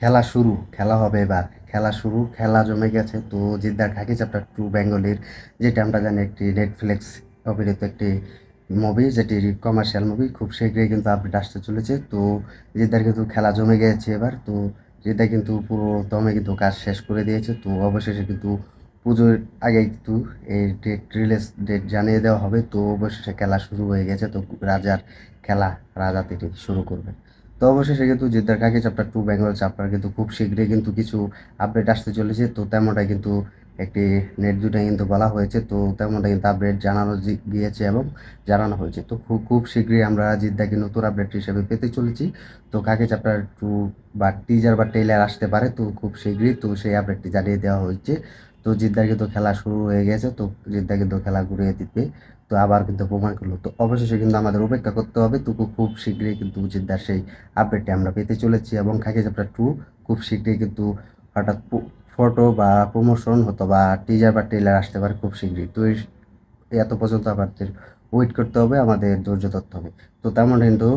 খেলা শুরু, খেলা হবে এবার। খেলা শুরু, খেলা জমে গেছে। তো জিদ্দার খাকি চ্যাপ্টার টু বেঙ্গলির যেটা আমরা জানি একটি নেটফ্লিক্স অভিনীত একটি মুভি যেটি কমার্শিয়াল মুভি খুব শীঘ্রই কিন্তু আপডেট আসতে চলেছে। তো জিদ্দার কিন্তু খেলা জমে গেছে এবার। তো জিদ্দা কিন্তু পুরো দমে কিন্তু কাজ শেষ করে দিয়েছে। তো অবশেষে কিন্তু পুজোর আগে কিন্তু এই ডেট রিলিজ ডেট জানিয়ে দেওয়া হবে। তো অবশেষে খেলা শুরু হয়ে গেছে। তো রাজার খেলা, রাজা থেকে শুরু করবে। তো অবশেষে কিন্তু জিদ্দার কাকি চ্যাপ্টার টু বেঙ্গল চ্যাপ্টার কিন্তু খুব শীঘ্রই কিন্তু কিছু আপডেট আসতে চলেছে। তো তেমনটাই কিন্তু একটি নেট দুটাই কিন্তু বলা হয়েছে। তো তেমনটা কিন্তু আপডেট জানানো গিয়েছে এবং জানানো হয়েছে। তো খুব খুব শীঘ্রই আমরা জিদ্দাকে নতুন আপডেট হিসেবে পেতে চলেছি। তো কাকে চ্যাপ্টার টু বা টিজার বা টেইলার আসতে পারে। তো খুব শীঘ্রই তো সেই আপডেটটি জানিয়ে দেওয়া হয়েছে। তো জিদ্দার কিন্তু খেলা শুরু হয়ে গেছে, তো জিদ্দা কিন্তু খেলা ঘুরিয়ে দিতে তো আবার কিন্তু প্রমাণ করল। তো অবশেষে কিন্তু আমাদের অপেক্ষা করতে হবে, তো খুব- শীঘ্রই কিন্তু জিদ্দার সেই আপডেটটি আমরা পেতে চলেছি এবং খাকি চ্যাপ্টার টু খুব শীঘ্রই কিন্তু হঠাৎ ফটো বা প্রমোশন হতো বা টিজার বা ট্রেলার আসতে পারে খুব শীঘ্রই। তো এত পর্যন্ত আমাদের ওয়েট করতে হবে, আমাদের ধৈর্য ধরতে হবে। তো তেমন কিন্তু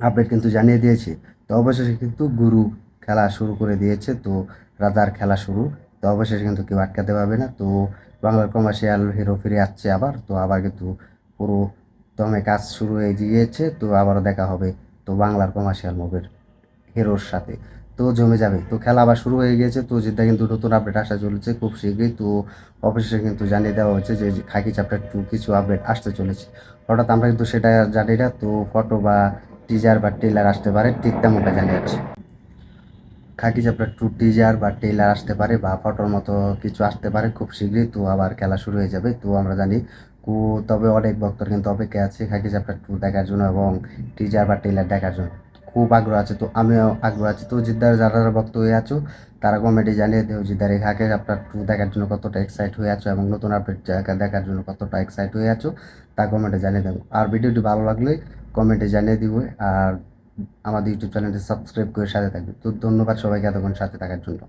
আপডেট কিন্তু জানিয়ে দিয়েছে। তো অবশেষে কিন্তু গুরু খেলা শুরু করে দিয়েছে, তো রাজার খেলা শুরু তো অবশেষে কিন্তু কেউ আটকাতে পারবে না। তো বাংলার কমার্শিয়াল হিরো ফিরে আসছে আবার। তো আবার কিন্তু পুরো দমে কাজ শুরু হয়ে গিয়েছে। তো আবারও দেখা হবে তো বাংলার কমার্শিয়াল মুভির হিরোর সাথে। তো জমে যাবে। তো খেলা আবার শুরু হয়ে গিয়েছে। তো যেটা কিন্তু নতুন আপডেট আসা চলেছে খুব শীঘ্রই। তো অবশেষে কিন্তু জানিয়ে দেওয়া হয়েছে যে খাকি চ্যাপ্টার টু কিছু আপডেট আসতে চলেছে। হঠাৎ আমরা কিন্তু সেটা জানি না। তো ফটো বা টিজার বা ট্রেলার আসতে পারে। ঠিক তেমনটা জানিয়ে যাচ্ছে খাকি চ্যাপ্টার টু টিজার বা ট্রেলার আসতে পারে বা ফটোর মতো কিছু আসতে পারে খুব শীঘ্রই, তো আবার খেলা শুরু হয়ে যাবে। তো আমরা জানি কু, তবে অনেক ভক্তর কিন্তু অপেক্ষা আছে খাকি চ্যাপ্টার টু দেখার জন্য এবং টিজার বা ট্রেলার দেখার জন্য। খুব আগ্রহ আছে তো, আমিও আগ্রহ আছি। তো জিদ্দার যারা যারা ভক্ত হয়ে আছো, তারা কমেডি জানিয়ে দেও জিদ্দার, এই চ্যাপ্টার টু দেখার জন্য কতটা এক্সাইট হয়ে আছো এবং নতুন আপডেট দেখার জন্য কতটা এক্সাইট হয়ে আছো তা কমেন্টে জানিয়ে দেবো আর ভিডিওটি ভালো লাগলে কমেন্টে জানিয়ে দিব আর আমাদের ইউটিউব চ্যানেলটি সাবস্ক্রাইব করে সাথে থাকবে তো ধন্যবাদ সবাইকে এতক্ষণ সাথে থাকার জন্য।